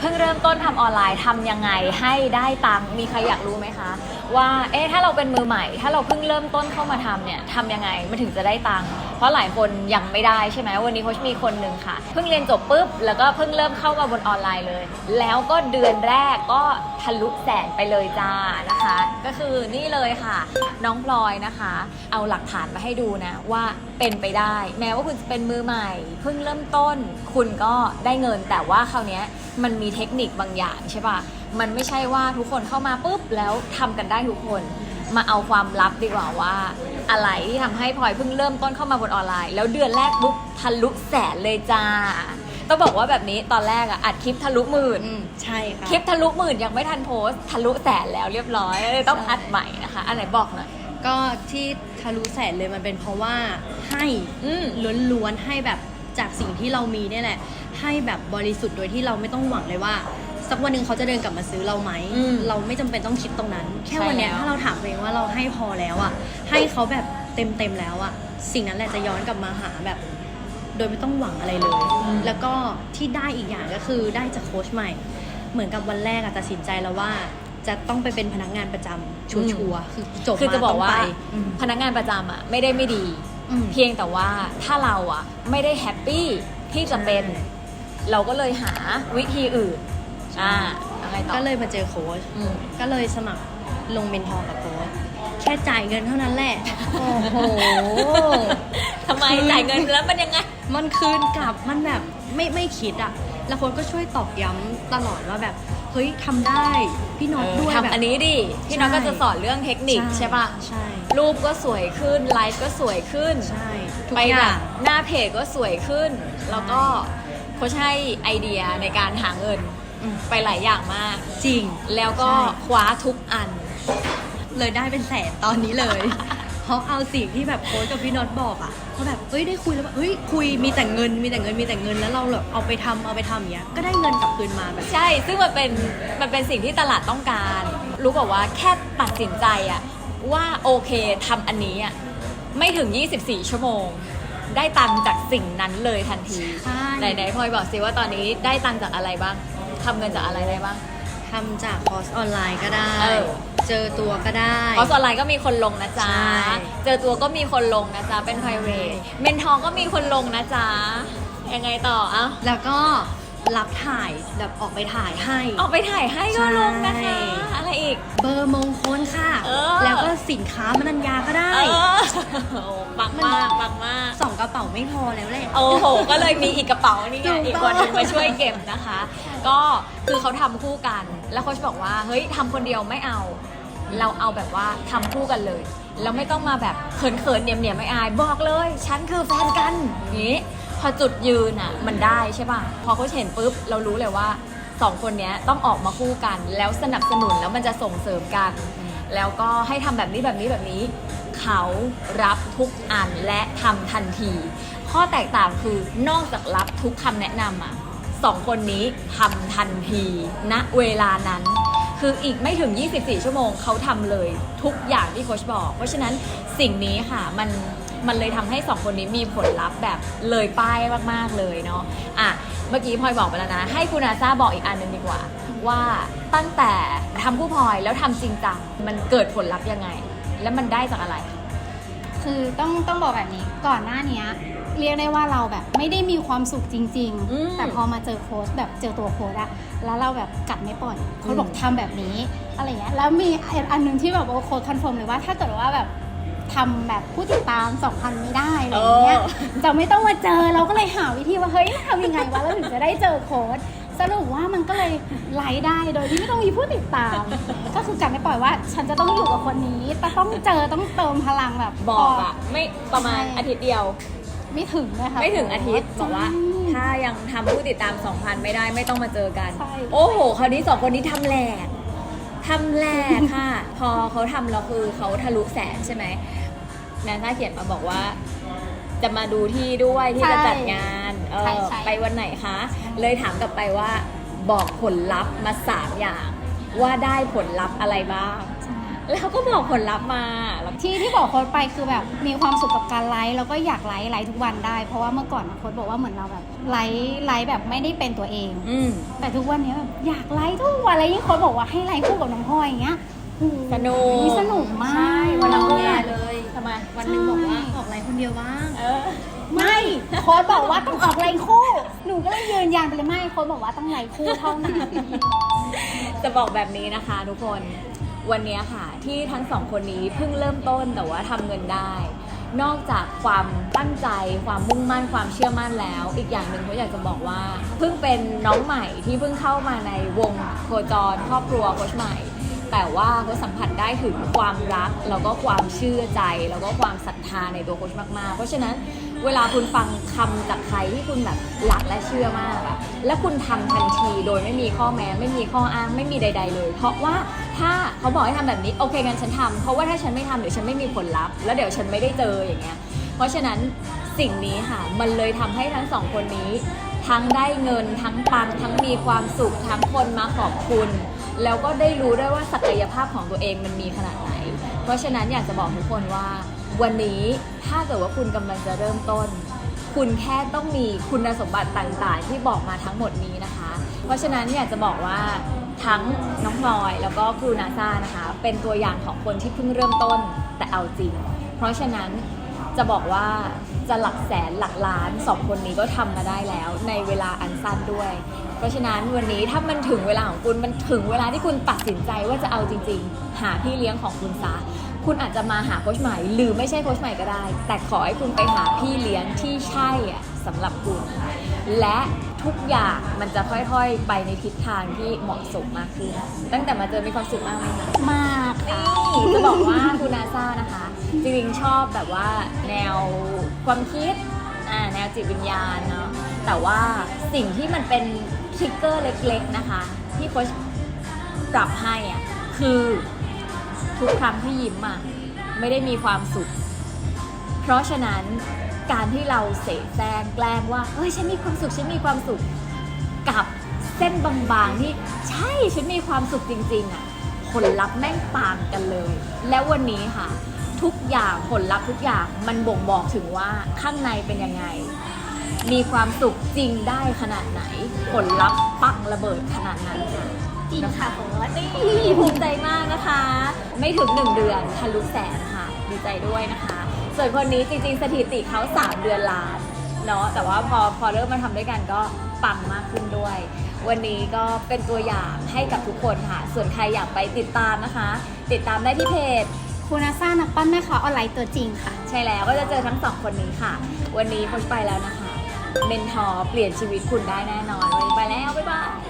เพิ่งเริ่มต้นทำออนไลน์ทำยังไงให้ได้ตังค์มีใครอยากรู้ไหมคะ ว่าเอ๊ะถ้าเราเป็นมือใหม่ ถ้าเราเพิ่งเริ่มต้นเข้ามาทำเนี่ยทำยังไงมันถึงจะได้ตังค์เพราะหลายคนยังไม่ได้ใช่ไหมวันนี้โค้ชมีคนหนึ่งค่ะ เพิ่งเรียนจบปุ๊บแล้วก็เพิ่งเริ่มเข้ามาบนออนไลน์เลย แล้วก็เดือนแรกก็ทะลุแสนไปเลยจ้านะคะ ก็คือนี่เลยค่ะ น้องพลอยนะคะ เอาหลักฐานมาให้ดูนะว่าเป็นไปได้ แม้ว่าคุณจะเป็นมือใหม่ เพิ่งเริ่มต้น คุณก็ได้เงินแต่ว่าคราวนี้มันมีเทคนิคบางอย่างใช่ปะ มันไม่ใช่ว่าทุกคนเข้ามาปุ๊บแล้วทำกันได้ทุกคน มาเอาความลับดีกว่าว่า อะไรที่ทำให้พลอยเพิ่งเริ่มต้นเข้ามาบนออนไลน์ แล้วเดือนแรกปุ๊บทะลุแสนเลยจ้าต้องบอกว่าแบบนี้ตอนแรกอะอัดคลิปทะลุหมื่นอืมใช่ค่ะคลิปทะลุหมื่นยังไม่ทันโพสต์ทะลุแสนแล้วเรียบร้อยเลยต้องอัดใหม่นะคะอันไหนบอกหน่อยก็ที่ทะลุแสนเลยมันเป็นเพราะว่าให้อืมล้วนๆให้แบบจากสิ่งที่เรามีเนี่ยแหละ ให้แบบบริสุทธิ์โดยที่เราไม่ต้องหวังเลยว่า สักวันหนึ่งเขาจะเดินกลับมาซื้อเราไหม อืมเราไม่จำเป็นต้องคิดตรงนั้น แค่ใช่วันเนี้ยแล้ว ถ้าเราถามตัวเองว่าเราให้พอแล้วอะให้เขาแบบเต็มๆแล้วอะสิ่งนั้นแหละจะย้อนกลับมาหาแบบ โดยไม่ต้องหวังอะไรเลย แล้วก็ที่ได้อีกอย่างก็คือได้จากโค้ชใหม่ เหมือนกับวันแรกอะตัดสินใจแล้วว่า จะต้องไปเป็นพนักงานประจำชัวร์ๆคือจบคือมาจะบอกต้องว่าไปอืม พนักงานประจำอะไม่ได้ไม่ดี อืมเพียงแต่ว่าถ้าเราอะไม่ได้แฮปปี้ที่จะเป็น ใช่ เราก็เลยหาวิธีอื่น อ่าอะไรต่อก็เลยมาเจอโค้ชอืมก็เลยสมัครลงเมนทอร์กับโค้ชแค่จ่ายเงินเท่านั้นแหละ โอ้โห ทำไมจ่ายเงินแล้วมันยังไง มันคืนกลับมันแบบไม่ไม่คิดอะแล้วโค้ชก็ช่วยตอกย้ำตลอดว่าแบบ เฮ้ยทำได้พี่น็อตด้วยแบบ ทำอันนี้ดิ พี่น้องใช่ ก็จะสอนเรื่องเทคนิคใช่ปะใช่รูปก็สวยขึ้น ไลฟ์ก็สวยขึ้น ใช่ทุกไปอแบย่าบง หน้าเพจก็สวยขึ้น แล้วก็โค้ชให้ไอเดียในการหาเงินอืม ไปหลายอย่างมาก จริง แล้วก็ใช่คว้าทุกอัน เลยได้เป็นแสนตอนนี้เลยเพราะเอาสิ่งที่แบบโค้ชกับพี่น็อตบอกอะเขาแบบเอ้ยได้คุยแล้วแบบเฮ้ยคุยมีแต่เงินมีแต่เงินมีแต่เงินแล้วเราแบบเอาไปทำเอาไปทำอย่างเงี้ยก็ได้เงินกลับคืนมาแบบใช่ ซึ่งมันเป็นมันเป็นสิ่งที่ตลาดต้องการ รู้บอกว่าแค่ตัดสินใจอะว่าโอเคทำอันนี้อะไม่ถึง 24 ชั่วโมง ได้ตังค์จากสิ่งนั้นเลยทันทีใช่ไหนไหนพลอยบอกสิว่าตอนนี้ได้ตังค์จากอะไรบ้าง ทำเงินจากอะไรได้บ้าง ทำจากคอร์สออนไลน์ก็ได้ เออ เจอตัวก็ได้ คอร์สออนไลน์ก็มีคนลงนะจ๊ะ ใช่ เจอตัวก็มีคนลงนะจ๊ะ เป็น private เมนทองก็มีคนลงนะจ๊ะ ยังไงต่ออะแล้วก็รับถ่ายแบบออกไปถ่ายให้ ออกไปถ่ายให้ก็ลงนะคะ ใช่ อะไรอีก เบอร์มงคลค่ะ เออ แล้วก็สินค้ามนัญญาก็ได้เออโอ้ปังมากปังมาก สองกระเป๋าไม่พอแล้วแหละ โอ้โห ก็เลยมีอีกกระเป๋านี่ไงถูกต้อง อีกคนหนึงมาช่วยเก็บนะคะ ก็คือเขาทำคู่กัน แล้วโค้ชบอกว่า เฮ้ยทำคนเดียวไม่เอา เราเอาแบบว่าทำคู่กันเลยแล้วไม่ต้องมาแบบเขินๆ เนียมๆไม่อาย บอกเลย ฉันคือแฟนกันอย่างนี้ พอจุดยืนอะ มันได้ใช่ป่ะ พอเขาเห็นปุ๊บ เรารู้เลยว่า สองคนเนี้ยต้องออกมาคู่กัน แล้วสนับสนุนแล้วมันจะส่งเสริมกัน แล้วก็ให้ทำแบบนี้แบบนี้แบบนี้ เขารับทุกอันและทำทันที ข้อแตกต่างคือนอกจากรับทุกคำแนะนำอะสองคนนี้ทำทันทีณเวลานั้น คืออีกไม่ถึง 24 ชั่วโมงเขาทำเลยทุกอย่างที่โค้ชบอก เพราะฉะนั้นสิ่งนี้ค่ะมันมันเลยทำให้สองคนนี้มีผลลัพธ์แบบเลยป้ายมาก ๆ เลยเนาะอะ เมื่อกี้พลอยบอกไปแล้วนะ ให้คุณอาซาบอกอีกอันหนึงดีกว่า ว่าตั้งแต่ทำผู้พลอยแล้วทำจริงจังมันเกิดผลลัพธ์ยังไง แล้วมันได้จากอะไร คือต้องต้องบอกแบบนี้ก่อนหน้าเนี้ยเรียกได้ว่าเราแบบไม่ได้มีความสุขจริง อืมๆ แต่พอมาเจอโค้ชแบบเจอตัวโค้ชอะแล้วเราแบบกัดไม่ปล่อยโค้ชบอกทำแบบนี้อะไรเงี้ยแล้วมีอันหนึงที่แบบว่าโค้ชคอนเฟิร์มเลยว่าถ้าเกิดว่าแบบ ทำแบบผู้ติดตาม 2,000 ไม่ได้อะไรเงี้ยเออจะไม่ต้องมาเจอเราก็เลยหาวิธีว่าเฮ้ยทำยังไงวะเราถึงจะได้เจอโค้ชสรุปว่ามันก็เลยไลฟ์ได้โดยที่ไม่ต้องมีผู้ติดตาม ก็คือกัดไม่ปล่อยว่าฉันจะต้องอยู่กับคนนี้แต่ต้องเจอต้องเติมพลังแบบบอกอะไม่ประมาณใช่อาทิตย์เดียว ไม่ถึงนะคะไม่ถึงอาทิตย์บอกว่าใช่ถ้ายังทำผู้ติดตาม 2,000 ไม่ได้ไม่ต้องมาเจอกันใช่โอ้โหคราวนี้สองคนนี้ทำแหลกทำแหลกค่ะ พอเขาทำแล้วคือเขาทะลุแสนใช่ไหมแนนท่าเขียนมาบอกว่า จะมาดูที่ด้วยที่จะจัดงานเอใช่อใช่ ไปวันไหนคะ เลยถามกลับไปว่าบอกผลลัพธ์มาสามอย่าง ว่าได้ผลลัพธ์อะไรบ้างใช่แล้วเขาก็บอกผลลัพธ์มาแล้วที่ที่บอกโค้ดไปคือแบบมีความสุขกับการไลฟ์แล้วก็อยากไลฟ์ไลฟ์ทุกวันได้ เพราะว่าเมื่อก่อนโค้ดบอกว่าเหมือนเราแบบไลฟ์ไลฟ์แบบไม่ได้เป็นตัวเอง อืมแต่ทุกวันนี้แบบอยากไลฟ์ทุกวันแล้วยิ่งโค้ดบอกว่าให้ไลฟ์คู่กับน้องพลอยอย่างเงี้ยโอ้โหสนุกสนุกมาำไมวันหนึงบอกว่า ออกไลน์คนเดียวบ้าง เออ ไม่โค้ดบอกว่าต้องออกไลฟ์คู่ หนูก็เลยยืนยันไปเลยไม่โค้ดบอกว่าต้องไลฟ์คู่เท่านั้น จะบอกแบบนี้นะคะทุกคนวันนี้ค่ะ ที่ทั้งสองคนนี้เพิ่งเริ่มต้นแต่ว่าทำเงินได้ นอกจากความตั้งใจ ความมุ่งมั่นความเชื่อมั่นแล้ว อีกอย่างหนึ่งเขาอยากจะบอกว่า เพิ่งเป็นน้องใหม่ที่เพิ่งเข้ามาในวงโคจรครอบครัวโคชใหม่ แต่ว่าเขาสัมผัสได้ถึงความรัก แล้วก็ความเชื่อใจ แล้วก็ความศรัทธาในตัวโคชมากๆ เพราะฉะนั้นเวลาคุณฟังคำจากใครที่คุณแบบหลักและเชื่อมากอะและคุณทำทันทีโดยไม่มีข้อแม้ ไม่มีข้ออ้างไม่มีใด ๆ เลย เพราะว่าถ้าเขาบอกให้ทำแบบนี้โอเคงั้นฉันทำเพราะว่าถ้าฉันไม่ทำเดี๋ยวฉันไม่มีผลลัพธ์แล้วเดี๋ยวฉันไม่ได้เจออย่างเงี้ยเพราะฉะนั้นสิ่งนี้ค่ะมันเลยทำให้ทั้งสองคนนี้ ทั้งได้เงินทั้งปังทั้งมีความสุขทั้งคนมาขอบคุณ แล้วก็ได้รู้ด้วยว่าศักยภาพของตัวเองมันมีขนาดไหน เพราะฉะนั้นอยากจะบอกทุกคนว่า วันนี้ถ้าเกิดว่าคุณกำลังจะเริ่มต้น คุณแค่ต้องมีคุณสมบัติต่างๆ ที่บอกมาทั้งหมดนี้นะคะ เพราะฉะนั้นอยากจะบอกว่าทั้งน้องพลอยแล้วก็ครูนาซานะคะ เป็นตัวอย่างของคนที่เพิ่งเริ่มต้นแต่เอาจริง เพราะฉะนั้นจะบอกว่าจะหลักแสนหลักล้านสองคนนี้ก็ทำมาได้แล้ว ในเวลาอันสั้นด้วย เพราะฉะนั้นวันนี้ถ้ามันถึงเวลาของคุณมันถึงเวลาที่คุณตัดสินใจว่าจะเอาจริง ๆ หาพี่เลี้ยงของคุณซะคุณอาจจะมาหาโค้ชใหม่ หรือไม่ใช่โค้ชใหม่ก็ได้ แต่ขอให้คุณไปหาพี่เลี้ยงที่ใช่อะสำหรับคุณ และทุกอย่างมันจะค่อยๆ ไปในทิศทางที่เหมาะสมมากขึ้น ตั้งแต่มาเจอมีความสุขมากไหมคะมากค่ะนี่จะบอกว่าคุณนาซานะคะ จริงๆชอบแบบว่าแนวความคิดแนวจิตวิญญาณเนาะแต่ว่าสิ่งที่มันเป็น ริกเกอร์เล็กๆนะคะ ที่โค้ชปรับให้อะคือทุกครั้งที่ยิ้มอะไม่ได้มีความสุข เพราะฉะนั้นการที่เราเสแสร้งแกล้งว่าเฮ้ยฉันมีความสุขฉันมีความสุขกับเส้นบางๆที่ใช่ฉันมีความสุขจริงๆอะผลลัพธ์แม่งต่างกันเลย แล้ววันนี้ค่ะ ทุกอย่างผลลัพธ์ทุกอย่างมันบ่งบอกถึงว่าข้างในเป็นยังไง มีความสุขจริงได้ขนาดไหน ผลลัพธ์ปังระเบิดขนาดนั้นค่ะจริงค่ะโค้ดนี่ภูมิใจมากนะคะ ไม่ถึง 1 เดือนทะลุแสนค่ะดีใจด้วยนะคะ ส่วนคนนี้จริง ๆ สถิติเขา3 เดือนล้านเนาะแต่ว่าพอพอเริ่มมาทำด้วยกันก็ปังมากขึ้นด้วย วันนี้ก็เป็นตัวอย่างให้กับทุกคนค่ะ ส่วนใครอยากไปติดตามนะคะ ติดตามได้ที่เพจคุณอาซ่านักปั้นแม่ค้าออนไลน์ตัวจริงค่ะ ใช่แล้วก็จะเจอทั้งสองคนนี้ค่ะ วันนี้โคชไปแล้วนะคะ เมนทอร์เปลี่ยนชีวิตคุณได้แน่นอนวันนี้ไปแล้ว บ๊ายบาย